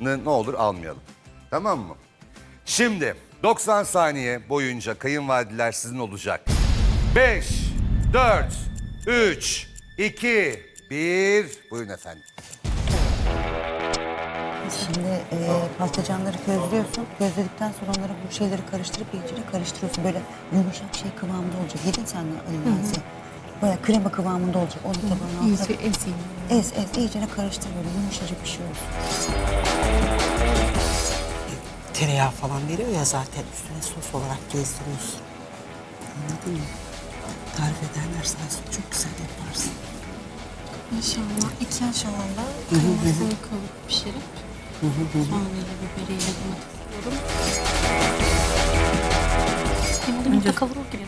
ne olur almayalım. Tamam mı? Şimdi 90 saniye boyunca kayınvalideler sizin olacak. 5, 4, 3, 2, 1. Buyurun efendim. Şimdi e, patlıcanları közlüyorsun. Közledikten sonra onları bu şeyleri karıştırıp iyicene karıştırıyorsun. Böyle yumuşak şey kıvamında olacak. Yedin sen de Ali Nazi. Böyle krema kıvamında olacak. Onu tabağına İyice atıp ezeyim. ez ez iyicene karıştır böyle yumuşacık bir şey olsun. Tereyağı falan veriyor ya zaten üstüne sos olarak gezdiriyorsun. Anladın mı? Tarif ederler sana çok güzel yaparsın. İnşallah iki aşamada kıymasını kavurup pişirip soğanıyla biberiyle bunu kısıyorum. Kıymalı yumurta kavurur gibi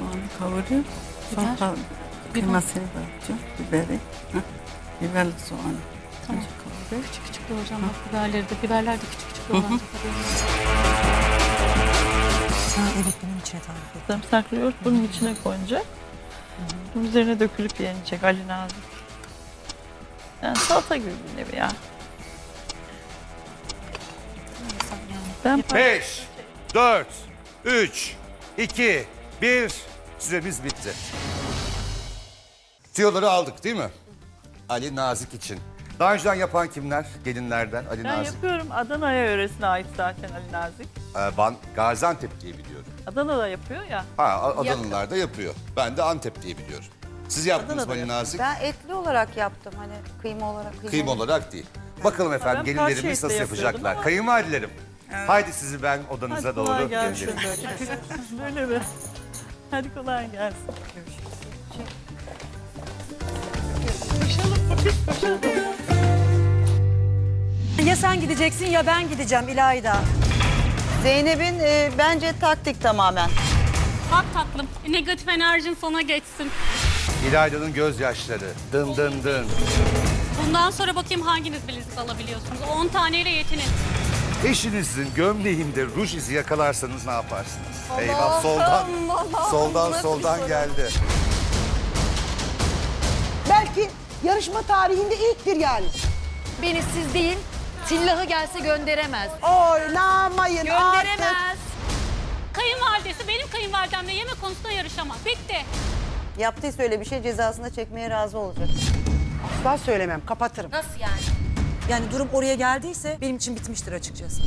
Soğanı kavuruyor. Biber. Sonra kıymasını da atıyor. Biberi. Biberli soğanı. Tamam. Önce kavuruyor. Küçük küçük doğrayacağım bak biberleri de. Biberler de küçük küçük doğranacak. Ha evet bunun içine tarif et. Sarımsaklı bunun içine konacak. Bunun üzerine dökülüp yenecek Ali Nazik. Yani salata gibi bir nevi ya. Ben 5, 4, 3, 2, 1. Süremiz bitti. Tiyoları aldık değil mi? Ali Nazik için. Daha önceden yapan kimler? Gelinlerden Ali Ben Nazik. yapıyorum. Adana'ya yöresine ait zaten Ali Nazik. Ee, ben Gaziantep diye biliyorum. Adana'da yapıyor ya. Ha A- Adanalılar da yapıyor. Ben de Antep diye biliyorum. Siz yaptınız mı Adana'da Ali Nazik? Ben etli olarak yaptım hani kıyma olarak. Kıyım olarak değil. Bakalım efendim ben gelinlerimiz karşı nasıl etle yapacaklar. yapıyordum ama- Kayınvalidelerim. Haydi sizi ben odanıza Hadi kolay doğru gelsin göndereyim. böyle. böyle mi? Hadi kolay gelsin. Ya sen gideceksin ya ben gideceğim İlayda. Zeynep'in e, bence taktik tamamen. Bak tatlım, negatif enerjin sana geçsin. İlayda'nın gözyaşları. Dın dın dın. Bundan sonra bakayım hanginiz bilezik alabiliyorsunuz. 10 taneyle yetinin. Eşinizin gömleğinde ruj izi yakalarsanız ne yaparsınız? Eyvah soldan, soldan soldan geldi. Belki yarışma tarihinde ilktir yani. Beni siz değil, tillahı gelse gönderemez. Oynamayın artık. Gönderemez. Kayınvalidesi benim kayınvalidemle yeme konusunda yarışamaz. Bitti. Yaptıysa öyle bir şey cezasını çekmeye razı olacak. Asla söylemem, kapatırım. Nasıl yani? Yani durum oraya geldiyse benim için bitmiştir açıkçası.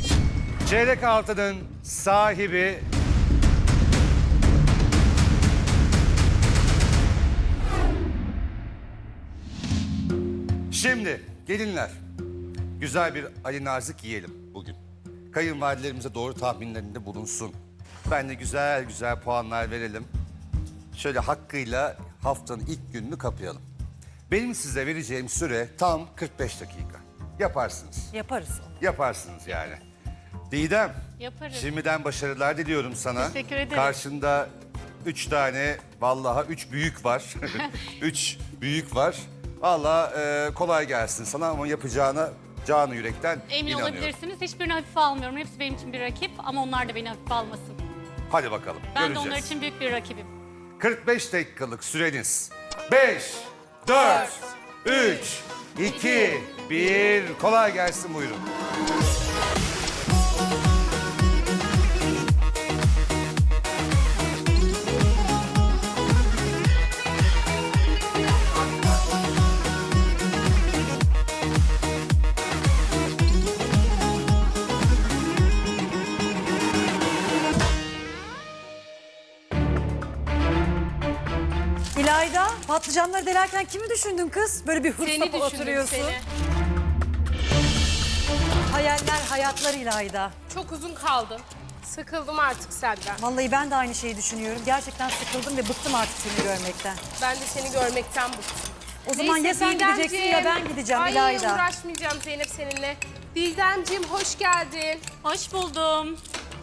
Çeyrek altının sahibi Şimdi gelinler güzel bir Ali Nazik yiyelim bugün. Kayınvalidelerimize doğru tahminlerinde bulunsun. Ben de güzel güzel puanlar verelim. Şöyle hakkıyla haftanın ilk gününü kapayalım. Benim size vereceğim süre tam 45 dakika. Yaparsınız. Yaparız. Yaparsınız yani. Didem. Yaparız. Şimdiden başarılar diliyorum sana. Teşekkür ederim. Karşında üç tane, vallahi üç büyük var. üç büyük var. Vallahi e, kolay gelsin sana ama yapacağına canı yürekten Emin inanıyorum. olabilirsiniz. Hiçbirini hafife almıyorum. Hepsi benim için bir rakip ama onlar da beni hafife almasın. Hadi bakalım, Ben de göreceğiz. onlar için büyük bir rakibim. 45 dakikalık süreniz. 5, 4, 3, 2, 1. Kolay gelsin buyurun. Patlıcanları delerken kimi düşündün kız? Böyle bir hırsla oturuyorsun. seni. Hayaller hayatlar İlayda. Çok uzun kaldın. Sıkıldım artık senden. Vallahi ben de aynı şeyi düşünüyorum. Gerçekten sıkıldım ve bıktım artık seni görmekten. Ben de seni görmekten bıktım. O zaman ya sen gideceksin ya ben gideceğim Ay, İlayda. uğraşmayacağım Zeynep seninle. Dildemciğim hoş geldin. Hoş buldum.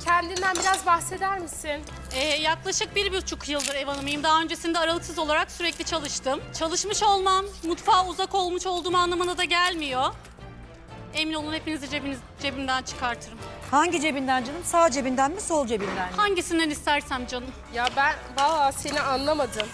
Kendinden biraz bahseder misin? Ee, yaklaşık bir buçuk yıldır ev hanımıyım. Daha öncesinde aralıksız olarak sürekli çalıştım. Çalışmış olmam, mutfağa uzak olmuş olduğum anlamına da gelmiyor. Emin olun hepinizi cebiniz, cebimden çıkartırım. Hangi cebinden canım? Sağ cebinden mi sol cebinden mi? Hangisinden istersem canım. Ya ben vallahi seni anlamadım.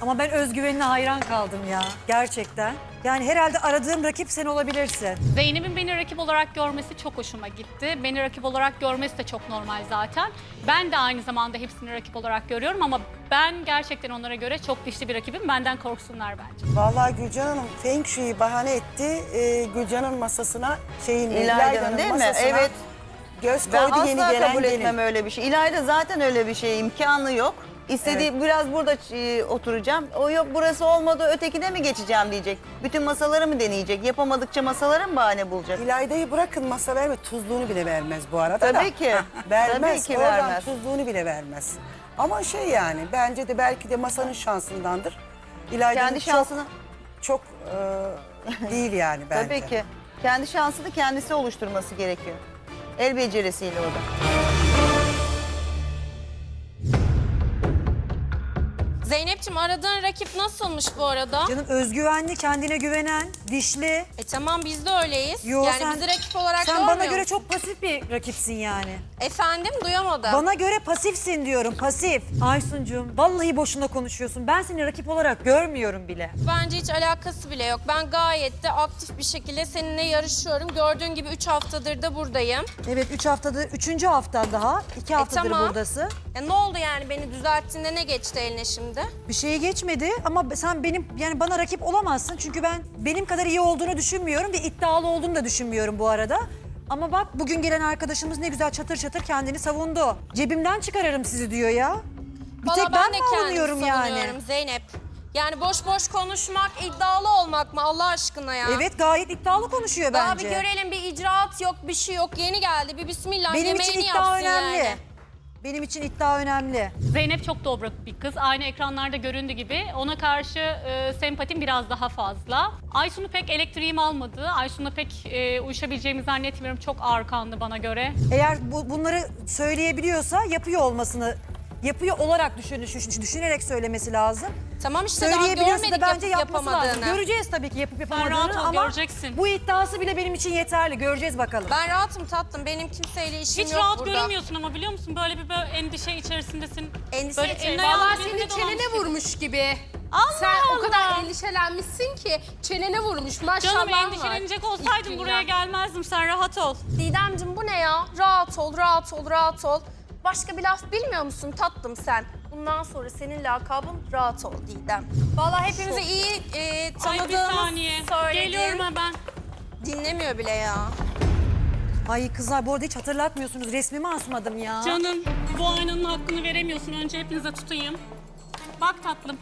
Ama ben özgüvenine hayran kaldım ya. Gerçekten. Yani herhalde aradığım rakip sen olabilirsin. Zeynep'in beni rakip olarak görmesi çok hoşuma gitti. Beni rakip olarak görmesi de çok normal zaten. Ben de aynı zamanda hepsini rakip olarak görüyorum ama ben gerçekten onlara göre çok dişli bir rakibim. Benden korksunlar bence. Vallahi Gülcan Hanım Feng Shui'yi bahane etti. Ee, Gülcan'ın masasına şeyin İlayda'nın değil mi? masasına Evet. Göz Ben koydu yeni asla gelen kabul gelin. etmem öyle bir şey. İlayda zaten öyle bir şey imkanı yok. İstediği biraz burada e, oturacağım. O yok burası olmadı ötekine mi geçeceğim diyecek. Bütün masaları mı deneyecek? Yapamadıkça masalara mı bahane bulacak? İlayda'yı bırakın masa verme tuzluğunu bile vermez bu arada da. Tabii ki. vermez. Tabii ki Oradan vermez. tuzluğunu bile vermez. Ama şey yani bence de belki de masanın şansındandır. İlayda'nın Kendi çok, şansını çok e, değil yani bence. tabii ki. Kendi şansını kendisi oluşturması gerekiyor. El becerisiyle o da. much Zeynep'ciğim aradığın rakip nasılmış bu arada? Canım özgüvenli, kendine güvenen, dişli. E tamam biz de öyleyiz. Yo, yani sen- bizi rakip olarak Sen bana göre çok pasif bir rakipsin yani. Efendim duyamadım. Bana göre pasifsin diyorum, pasif. Aysuncuğum, vallahi boşuna konuşuyorsun. Ben seni rakip olarak görmüyorum bile. Bence hiç alakası bile yok. Ben gayet de aktif bir şekilde seninle yarışıyorum. Gördüğün gibi 3 haftadır da buradayım. Evet, üç haftada, üçüncü haftan daha. iki haftadır E, tamam. buradasın. Ya ne oldu yani beni düzelttiğinde ne geçti eline şimdi? Bir şeye geçmedi ama sen benim yani bana rakip olamazsın. Çünkü ben benim kadar iyi olduğunu düşünmüyorum ve iddialı olduğunu da düşünmüyorum bu arada. Ama bak bugün gelen arkadaşımız ne güzel çatır çatır kendini savundu. Cebimden çıkarırım sizi diyor ya. Bir Valla tek ben, de mi kendimi yani? savunuyorum Zeynep. Yani boş boş konuşmak, iddialı olmak mı Allah aşkına ya? Evet gayet iddialı konuşuyor Daha bence. bir görelim bir icraat yok, bir şey yok. Yeni geldi. Bir bismillah Benim yemeğini için iddia yapsın önemli. yani. Benim için iddia önemli. Zeynep çok dobra bir kız. Aynı ekranlarda göründüğü gibi. Ona karşı e, sempatim biraz daha fazla. Aysun'u pek elektriğim almadı. Aysun'la pek e, uyuşabileceğimi zannetmiyorum. Çok ağır kanlı bana göre. Eğer bu, bunları söyleyebiliyorsa yapıyor olmasını yapıyor olarak düşün, düşün- düşünerek söylemesi lazım. Tamam işte daha Söyleyebiliyorsa görmedik da bence yapıp yapması lazım. yapamadığını. Göreceğiz tabii ki yapıp rahat yapamadığını ol ama göreceksin. bu iddiası bile benim için yeterli. Göreceğiz bakalım. Ben rahatım tatlım. Benim kimseyle işim Hiç yok rahat burada. görünmüyorsun ama biliyor musun? Böyle bir böyle endişe içerisindesin. Endişe Böyle içerisinde- elin ayağın Vallahi birbirine senin çenene gibi. vurmuş gibi. Allah Sen Allah. o kadar endişelenmişsin ki çenene vurmuş maşallah Canım var. endişelenecek İlk olsaydım buraya günden. gelmezdim. Sen rahat ol. Didemciğim bu ne ya? Rahat ol, rahat ol, rahat ol. Başka bir laf bilmiyor musun tatlım sen? Bundan sonra senin lakabın rahat ol Didem. Vallahi hepimizi iyi e, Ay bir tanıdığımız saniye. söyledim. Geliyorum hemen. Dinlemiyor bile ya. Ay kızlar bu arada hiç hatırlatmıyorsunuz. Resmimi asmadım ya. Canım bu aynanın hakkını veremiyorsun. Önce hepinize tutayım. Bak tatlım.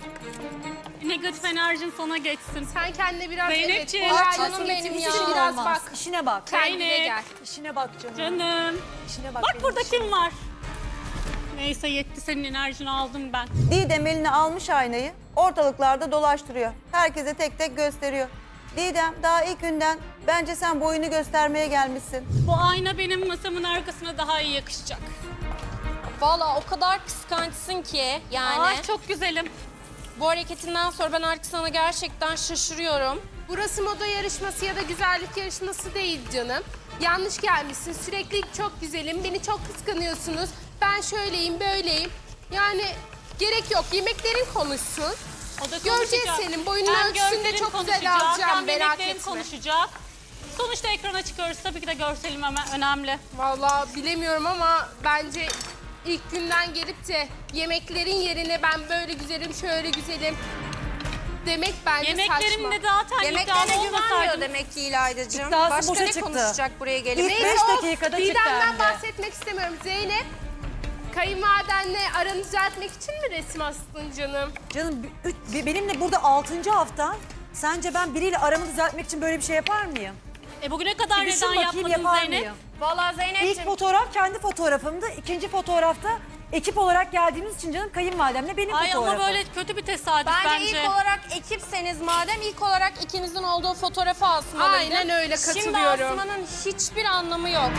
Negatif enerjin sana geçsin. Sen kendine biraz Zeynepciğim. evet, moral canım benim ya. Biraz Olmaz. bak. İşine bak. Kendine Zeynep. gel. İşine bak canım. Canım. İşine bak. Bak benim burada işime. kim var? Neyse yetti senin enerjini aldım ben. Didem eline almış aynayı ortalıklarda dolaştırıyor. Herkese tek tek gösteriyor. Didem daha ilk günden bence sen boyunu göstermeye gelmişsin. Bu ayna benim masamın arkasına daha iyi yakışacak. Vallahi o kadar kıskançsın ki yani. Ay çok güzelim. Bu hareketinden sonra ben artık sana gerçekten şaşırıyorum. Burası moda yarışması ya da güzellik yarışması değil canım. Yanlış gelmişsin. Sürekli çok güzelim. Beni çok kıskanıyorsunuz. Ben şöyleyim, böyleyim. Yani gerek yok. Yemeklerin konuşsun. O da Göreceğiz konuşacak. senin. Boyunun Hem ölçüsünü de görselim çok güzel konuşacak, alacağım, hem merak yemeklerim etme. konuşacak. Sonuçta ekrana çıkıyoruz. Tabii ki de görselim hemen önemli. Vallahi bilemiyorum ama bence ilk günden gelip de yemeklerin yerine ben böyle güzelim, şöyle güzelim demek bence saçma. Yemeklerimde zaten Yemeklerine iddialı güvenmiyor olmasaydım. demek ki İlayda'cığım. İddiası Başka boşa ne çıktı. konuşacak buraya gelip? İlk beş dakikada çıktı hem Didem'den de. bahsetmek istemiyorum. Zeynep, kayınvalidenle aranı düzeltmek için mi resim astın canım? Canım bi- üç- bi- benimle burada altıncı hafta. Sence ben biriyle aramı düzeltmek için böyle bir şey yapar mıyım? E bugüne kadar Bir düşün neden bakayım yapmadın yapar Zeynep? mıyım? Vallahi Zeynep'ciğim. İlk fotoğraf kendi fotoğrafımdı. İkinci fotoğrafta ekip olarak geldiğimiz için canım kayınvalidemle benim Ay fotoğrafım. ama böyle kötü bir tesadüf Bence, bence. ilk olarak ekipseniz madem ilk olarak ikinizin olduğu fotoğrafı asmalıydın. Aynen öyle, Şimdi katılıyorum. asmanın hiçbir anlamı yok.